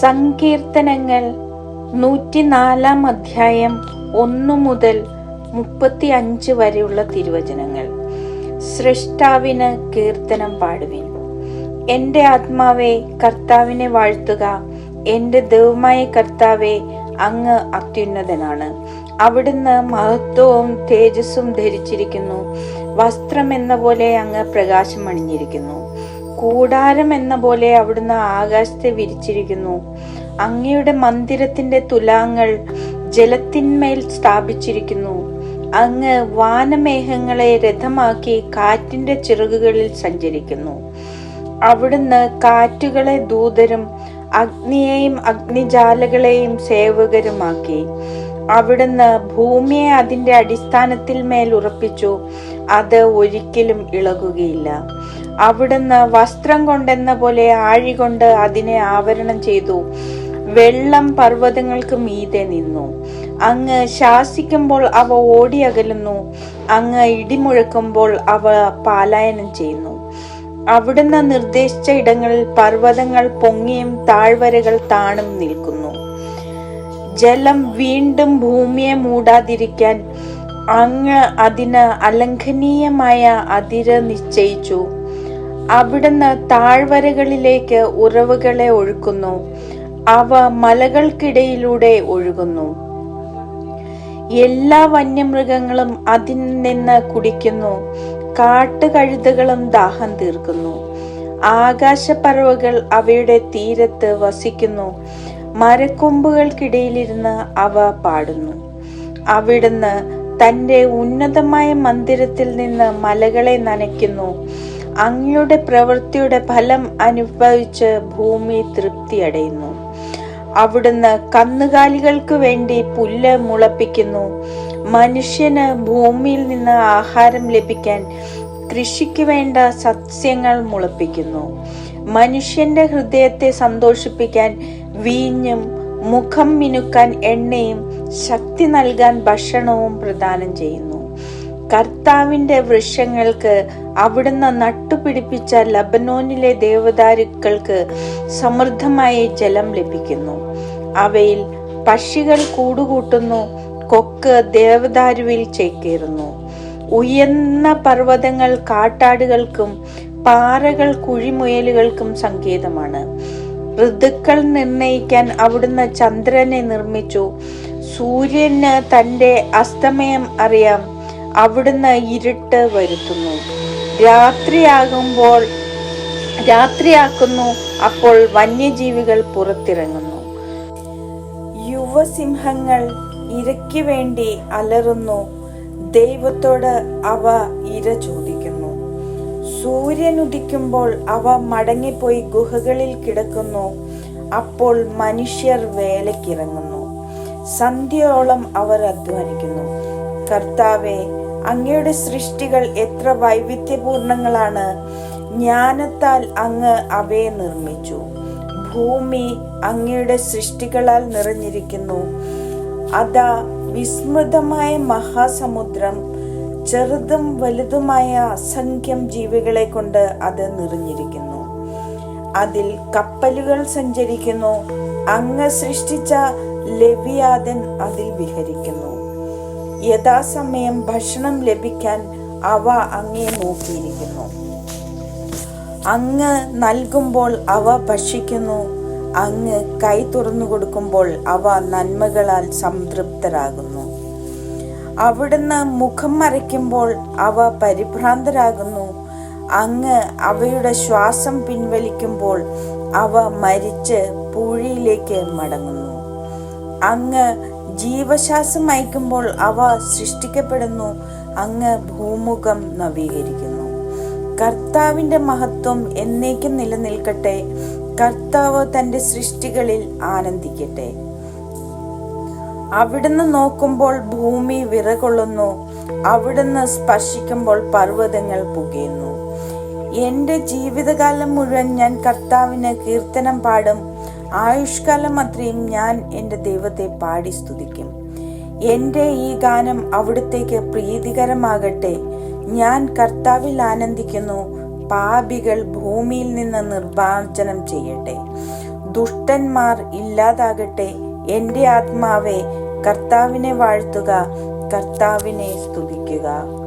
സങ്കീർത്തനങ്ങൾ നൂറ്റിനാലാം അധ്യായം ഒന്നു മുതൽ മുപ്പത്തി അഞ്ച് വരെയുള്ള തിരുവചനങ്ങൾ. സൃഷ്ടാവിന് കീർത്തനം പാടുവിൻ. എന്റെ ആത്മാവെ കർത്താവിനെ വാഴ്ത്തുക. എന്റെ ദൈവമായ കർത്താവെ അങ്ങ് അത്യുന്നതനാണ്. അവിടുന്ന് മഹത്വവും തേജസ്സും ധരിച്ചിരിക്കുന്നു. വസ്ത്രം എന്ന പോലെ അങ്ങ് പ്രകാശം അണിഞ്ഞിരിക്കുന്നു കൂടാരം എന്ന പോലെ അവിടുന്ന് ആകാശത്തെ വിരിച്ചിരിക്കുന്നു. അങ്ങയുടെ മന്ദിരത്തിന്റെ തുലാങ്ങൾ ജലത്തിന്മേൽ സ്ഥാപിച്ചിരിക്കുന്നു. അങ്ങ് വാനമേഘങ്ങളെ രഥമാക്കി കാറ്റിന്റെ ചിറകുകളിൽ സഞ്ചരിക്കുന്നു. അവിടുന്ന് കാറ്റുകളെ ദൂതരും അഗ്നിയെയും അഗ്നിജാലകളെയും സേവകരുമാക്കി. അവിടുന്ന് ഭൂമിയെ അതിന്റെ അടിസ്ഥാനത്തിൽ മേൽ ഉറപ്പിച്ചു. അത് ഒരിക്കലും ഇളകുകയില്ല. അവിടുന്ന് വസ്ത്രം കൊണ്ടെന്ന പോലെ ആഴി കൊണ്ട് അതിനെ ആവരണം ചെയ്തു. വെള്ളം പർവതങ്ങൾക്ക് മീതെ നിന്നു. അങ്ങ് ശാസിക്കുമ്പോൾ അവ ഓടിയകലുന്നു അങ്ങ് ഇടിമുഴക്കുമ്പോൾ അവ പാലായനം ചെയ്യുന്നു. അവിടുന്ന് നിർദ്ദേശിച്ച ഇടങ്ങളിൽ പർവതങ്ങൾ പൊങ്ങിയും താഴ്വരകൾ താണും നിൽക്കുന്നു. ജലം വീണ്ടും ഭൂമിയെ മൂടാതിരിക്കാൻ അങ്ങ് അതിന് അലംഘനീയമായ അതിര് നിശ്ചയിച്ചു. അവിടുന്ന് താഴ്വരകളിലേക്ക് ഉറവുകളെ ഒഴുക്കുന്നു. അവ മലകൾക്കിടയിലൂടെ ഒഴുകുന്നു. എല്ലാ വന്യമൃഗങ്ങളും അതിൽ നിന്ന് കുടിക്കുന്നു. കാട്ടുകഴുതകളും ദാഹം തീർക്കുന്നു. ആകാശപ്പറവകൾ അവയുടെ തീരത്ത് വസിക്കുന്നു. മരക്കൊമ്പുകൾക്കിടയിലിരുന്ന് അവ പാടുന്നു. അവിടുന്ന് തന്റെ ഉന്നതമായ മന്ദിരത്തിൽ നിന്ന് മലകളെ നനയ്ക്കുന്നു. അങ്ങയുടെ പ്രവൃത്തിയുടെ ഫലം അനുഭവിച്ച് ഭൂമി തൃപ്തിയടയുന്നു. അവിടുന്ന് കന്നുകാലികൾക്ക് വേണ്ടി പുല്ല് മുളപ്പിക്കുന്നു. മനുഷ്യന് ഭൂമിയിൽ നിന്ന് ആഹാരം ലഭിക്കാൻ കൃഷിക്ക് വേണ്ട സസ്യങ്ങൾ മുളപ്പിക്കുന്നു. മനുഷ്യന്റെ ഹൃദയത്തെ സന്തോഷിപ്പിക്കാൻ വീഞ്ഞും മുഖം മിനുക്കാൻ എണ്ണയും ശക്തി നൽകാൻ ഭക്ഷണവും പ്രദാനം ചെയ്യുന്നു. കർത്താവിന്റെ വൃക്ഷങ്ങൾക്ക് അവിടുന്ന് നട്ടുപിടിപ്പിച്ച ലബനോനിലെ ദേവദാരുക്കൾക്ക് സമൃദ്ധമായി ജലം ലഭിക്കുന്നു. അവയിൽ പക്ഷികൾ കൂടുകൂട്ടുന്നു കൊക്ക് ദേവദാരുവിൽ ചേക്കേറുന്നു. ഉയർന്ന പർവതങ്ങൾ കാട്ടാടുകൾക്കും പാറകൾ കുഴിമുയലുകൾക്കും സങ്കേതമാണ്. ഋതുക്കൾ നിർണയിക്കാൻ അവിടുന്ന് ചന്ദ്രനെ നിർമ്മിച്ചു. സൂര്യന് തന്റെ അസ്തമയം അറിയാം. അവിടുന്ന് ഇരുട്ട് വരുത്തുന്നു. രാത്രിയാകുമ്പോൾ രാത്രിയാക്കുന്നു. അപ്പോൾ വന്യജീവികൾ പുറത്തിറങ്ങുന്നു. യുവസിംഹങ്ങൾ ഇരയ്ക്ക് വേണ്ടി അലറുന്നു. ദൈവത്തോട് അവ ഇര ചോദിക്കുന്നു. സൂര്യൻ ഉദിക്കുമ്പോൾ അവ മടങ്ങിപ്പോയി ഗുഹകളിൽ കിടക്കുന്നു. അപ്പോൾ മനുഷ്യർ വേലക്കിറങ്ങുന്നു സന്ധ്യയോളം അവർ അധ്വാനിക്കുന്നു. കർത്താവെ അങ്ങയുടെ സൃഷ്ടികൾ എത്ര വൈവിധ്യപൂർണങ്ങളാണ്. ജ്ഞാനത്താൽ അങ്ങ് അവയെ നിർമ്മിച്ചു. ഭൂമി അങ്ങയുടെ സൃഷ്ടികളാൽ നിറഞ്ഞിരിക്കുന്നു. അതാ വിസ്മൃതമായ മഹാസമുദ്രം ചെറുതും വലുതുമായ അസംഖ്യം ജീവികളെ കൊണ്ട് അത് നിറഞ്ഞിരിക്കുന്നു. അതിൽ കപ്പലുകൾ സഞ്ചരിക്കുന്നു. അങ്ങ് സൃഷ്ടിച്ച ലവ്യാതൻ അതിൽ വിഹരിക്കുന്നു. യഥാസമയം ഭക്ഷണം ലഭിക്കാൻ അവ അങ്ങേ നോക്കിയിരിക്കുന്നു. അങ്ങ് നൽകുമ്പോൾ അവ ഭക്ഷിക്കുന്നു. അങ്ങ് കൈ തുറന്നു കൊടുക്കുമ്പോൾ അവ നന്മകളാൽ സംതൃപ്തരാകുന്നു. അവിടുന്ന് മുഖം മറയ്ക്കുമ്പോൾ അവ പരിഭ്രാന്തരാകുന്നു. അങ്ങ് അവയുടെ ശ്വാസം പിൻവലിക്കുമ്പോൾ അവ മരിച്ച് പൂഴിയിലേക്ക് മടങ്ങുന്നു. അങ്ങ് ജീവശ്വാസം അയക്കുമ്പോൾ അവ സൃഷ്ടിക്കപ്പെടുന്നു. അങ്ങ് ഭൂമുഖം നവീകരിക്കുന്നു. കർത്താവിന്റെ മഹത്വം എന്നേക്കും നിലനിൽക്കട്ടെ. കർത്താവ് തന്റെ സൃഷ്ടികളിൽ ആനന്ദിക്കട്ടെ. അവിടുന്ന് നോക്കുമ്പോൾ ഭൂമി വിറകൊള്ളുന്നു. അവിടുന്ന് സ്പർശിക്കുമ്പോൾ പർവതങ്ങൾ പുകയുന്നു. എന്റെ ജീവിതകാലം മുഴുവൻ ഞാൻ കർത്താവിന് കീർത്തനം പാടും. ആയുഷ്കാലം അത്രയും ഞാൻ എന്റെ ദൈവത്തെ പാടി സ്തുതിക്കും. എന്റെ ഈ ഗാനം അവിടുത്തേക്ക് പ്രീതികരമാകട്ടെ. ഞാൻ കർത്താവിൽ ആനന്ദിക്കുന്നു. പാപികൾ ഭൂമിയിൽ നിന്ന് നിർമ്മാർജനം ചെയ്യട്ടെ. ദുഷ്ടന്മാർ ഇല്ലാതാകട്ടെ. എന്റെ ആത്മാവെ കർത്താവിനെ വാഴ്ത്തുക കർത്താവിനെ സ്തുതിക്കുക.